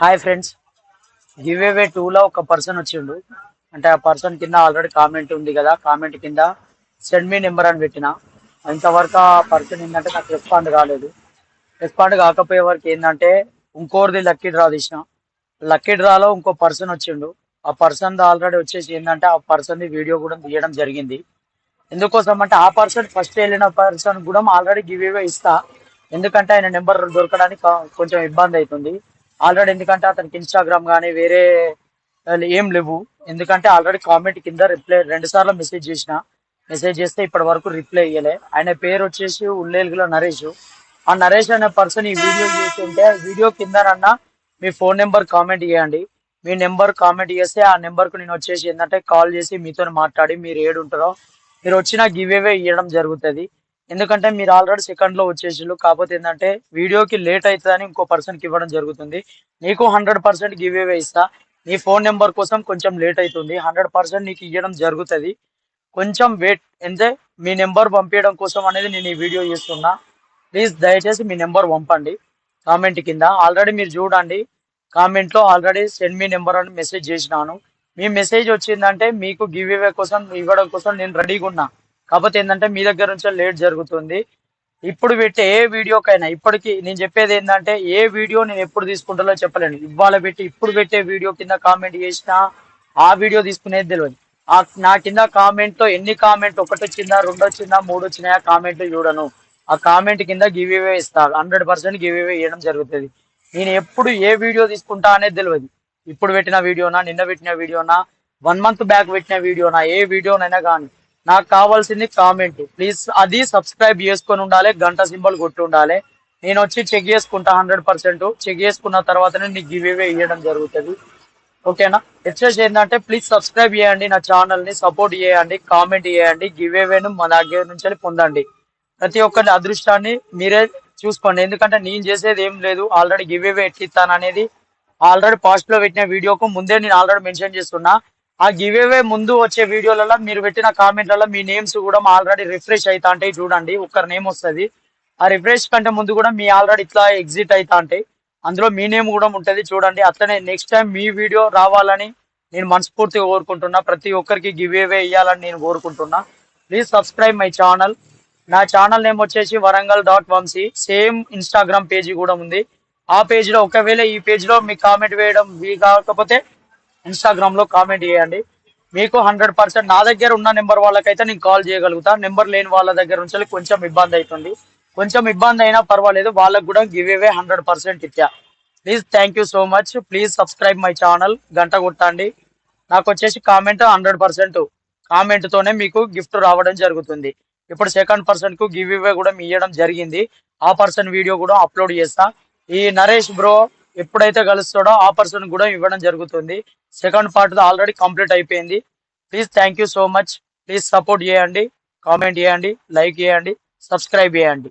Hi friends give away టూలో ఒక person వచ్చిండు. అంటే ఆ పర్సన్ కింద ఆల్రెడీ కామెంట్ ఉంది కదా. కామెంట్ కింద సెండ్ మీ నెంబర్ అని పెట్టిన. ఇంతవరకు ఆ పర్సన్ ఏంటంటే నాకు రెస్పాండ్ కాలేదు రెస్పాండ్ కాకపోయే వరకు ఏంటంటే ఇంకోరిది లక్కీ డ్రా తీసిన. లక్కీ డ్రాలో ఇంకో పర్సన్ వచ్చిండు. ఆ పర్సన్ ఆల్రెడీ వచ్చేసి ఏంటంటే ఆ పర్సన్ వీడియో కూడా తీయడం జరిగింది. ఎందుకోసం అంటే ఆ పర్సన్ ఫస్ట్ వెళ్ళిన పర్సన్ కూడా ఆల్రెడీ గివ్ అవే ఇస్తా. ఎందుకంటే ఆయన నెంబర్ దొరకడానికి కొంచెం ఇబ్బంది అవుతుంది. ఆల్రెడీ ఎందుకంటే అతనికి ఇన్స్టాగ్రామ్ కానీ వేరే ఏం లేవు. ఎందుకంటే ఆల్రెడీ కామెంట్ కింద రిప్లై రెండు సార్లు మెసేజ్ చేసిన. మెసేజ్ చేస్తే ఇప్పటి వరకు రిప్లై ఇయ్యలే. ఆయన పేరు వచ్చేసి ఉల్లేలుగులో నరేష్. ఆ నరేష్ అనే పర్సన్ ఈ వీడియో చూస్తుంటే వీడియో కిందనన్నా మీ ఫోన్ నెంబర్ కామెంట్ చేయండి మీ నెంబర్ కామెంట్ చేస్తే ఆ నెంబర్కు నేను వచ్చేసి ఏంటంటే కాల్ చేసి మీతో మాట్లాడి మీరు ఏడు ఉంటారో మీరు వచ్చిన గివ్ అవే ఇవ్వడం జరుగుతుంది. ఎందుకంటే మీరు ఆల్రెడీ సెకండ్లో వచ్చేసిళ్ళు. కాకపోతే ఏంటంటే వీడియోకి లేట్ అవుతుందని ఇంకో పర్సన్కి ఇవ్వడం జరుగుతుంది. నీకు హండ్రెడ్ పర్సెంట్ గివ్ అవే ఇస్తా. నీ ఫోన్ నెంబర్ కోసం కొంచెం లేట్ అవుతుంది. హండ్రెడ్ పర్సెంట్ నీకు ఇవ్వడం జరుగుతుంది. కొంచెం వెయిట్ అంటే మీ నెంబర్ పంపించడం కోసం అనేది నేను ఈ వీడియో చేస్తున్నా. ప్లీజ్ దయచేసి మీ నెంబర్ పంపండి. కామెంట్ కింద. ఆల్రెడీ మీరు చూడండి. కామెంట్లో ఆల్రెడీ సెండ్ మీ నెంబర్ అని మెసేజ్ చేసినాను. మీ మెసేజ్ వచ్చిందంటే మీకు గివ్ అవే కోసం ఇవ్వడం కోసం నేను రెడీగా ఉన్నా కాకపోతే ఏంటంటే మీ దగ్గర నుంచే లేట్ జరుగుతుంది. ఇప్పుడు పెట్టే ఏ వీడియోకైనా ఇప్పటికి నేను చెప్పేది ఏంటంటే ఏ వీడియో నేను ఎప్పుడు తీసుకుంటాలో చెప్పలేను. ఇవాళ పెట్టి ఇప్పుడు పెట్టే వీడియో కింద కామెంట్ చేసినా ఆ వీడియో తీసుకునేది తెలియదు ఆ నా కింద కామెంట్లో ఎన్ని కామెంట్ ఒకటి వచ్చిందా రెండు వచ్చిందా మూడు వచ్చినాయా కామెంట్లు చూడను. ఆ కామెంట్ కింద గివ్ ఇవే ఇస్తాను హండ్రెడ్ పర్సెంట్ గివ్ అవే ఇవ్వడం జరుగుతుంది. నేను ఎప్పుడు ఏ వీడియో తీసుకుంటా అనేది తెలియదు ఇప్పుడు పెట్టిన వీడియోనా నిన్న పెట్టిన వీడియోనా వన్ మంత్ బ్యాక్ పెట్టిన వీడియోనా ఏ వీడియోనైనా కానీ. నాకు కావాల్సింది కామెంట్ ప్లీజ్ అది సబ్స్క్రైబ్ చేసుకొని ఉండాలి గంట సింబల్ కొట్టి ఉండాలి. నేను వచ్చి చెక్ చేసుకుంటా హండ్రెడ్ పర్సెంట్ చెక్ చేసుకున్న తర్వాతనే నీకు గివ్ అవే ఇవ్వడం జరుగుతుంది ఓకేనా వచ్చేసి ఏంటంటే ప్లీజ్ సబ్స్క్రైబ్ చేయండి నా ఛానల్ని సపోర్ట్ చేయండి కామెంట్ చేయండి గివ్ అవేను మా దగ్గర నుంచి పొందండి. ప్రతి ఒక్కరి అదృష్టాన్ని మీరే చూసుకోండి. ఎందుకంటే నేను చేసేది ఏం లేదు. ఆల్రెడీ గివ్ అవే ఎట్టిస్తాను అనేది ఆల్రెడీ పాస్ట్లో పెట్టిన వీడియోకు ముందే నేను ఆల్రెడీ మెన్షన్ చేస్తున్నా. ఆ గివ్ అవే ముందు వచ్చే వీడియోలలో మీరు పెట్టిన కామెంట్లలో మీ నేమ్స్ కూడా ఆల్రెడీ రిఫ్రెష్ అవుతా ఉంటాయి చూడండి ఒక్కరి నేమ్ వస్తుంది. ఆ రిఫ్రెష్ కంటే ముందు కూడా మీ ఆల్రెడీ ఇట్లా ఎగ్జిట్ అవుతా ఉంటాయి అందులో మీ నేమ్ కూడా ఉంటుంది చూడండి. అట్లనే నెక్స్ట్ టైం మీ వీడియో రావాలని నేను మనస్ఫూర్తిగా కోరుకుంటున్నా. ప్రతి ఒక్కరికి గివ్ అవే ఇవ్వాలని నేను కోరుకుంటున్నా. ప్లీజ్ సబ్స్క్రైబ్ మై ఛానల్ నా ఛానల్ నేమ్ వచ్చేసి Warangal dot Vamshi same Instagram page కూడా ఉంది. ఆ పేజ్లో ఒకవేళ ఈ పేజ్లో మీ కామెంట్ వేయడం వీ కాకపోతే ఇన్స్టాగ్రామ్లో కామెంట్ చేయండి. మీకు హండ్రెడ్ పర్సెంట్ నా దగ్గర ఉన్న నెంబర్ వాళ్ళకైతే నేను కాల్ చేయగలుగుతా. నెంబర్ లేని వాళ్ళ దగ్గర నుంచి కొంచెం ఇబ్బంది అవుతుంది. కొంచెం ఇబ్బంది అయినా పర్వాలేదు. వాళ్ళకు కూడా గివ్ అవే హండ్రెడ్ పర్సెంట్ ఇచ్చా. Please thank you so much please subscribe my channel గంట కొట్టండి. నాకు వచ్చేసి కామెంట్ హండ్రెడ్ పర్సెంట్ కామెంట్ తోనే మీకు గిఫ్ట్ రావడం జరుగుతుంది. ఇప్పుడు సెకండ్ పర్సన్కు గివ్ ఇవే కూడా ఇవ్వడం జరిగింది. ఆ పర్సన్ వీడియో కూడా అప్లోడ్ చేస్తా. ఈ నరేష్ బ్రో ఎప్పుడైతే కలుస్తాడో ఆ పర్సన్ కూడా ఇవ్వడం జరుగుతుంది. సెకండ్ పార్ట్ ఆల్రెడీ కంప్లీట్ అయిపోయింది. Please thank you so much please support చేయండి కామెంట్ చేయండి లైక్ చేయండి సబ్స్క్రైబ్ చేయండి.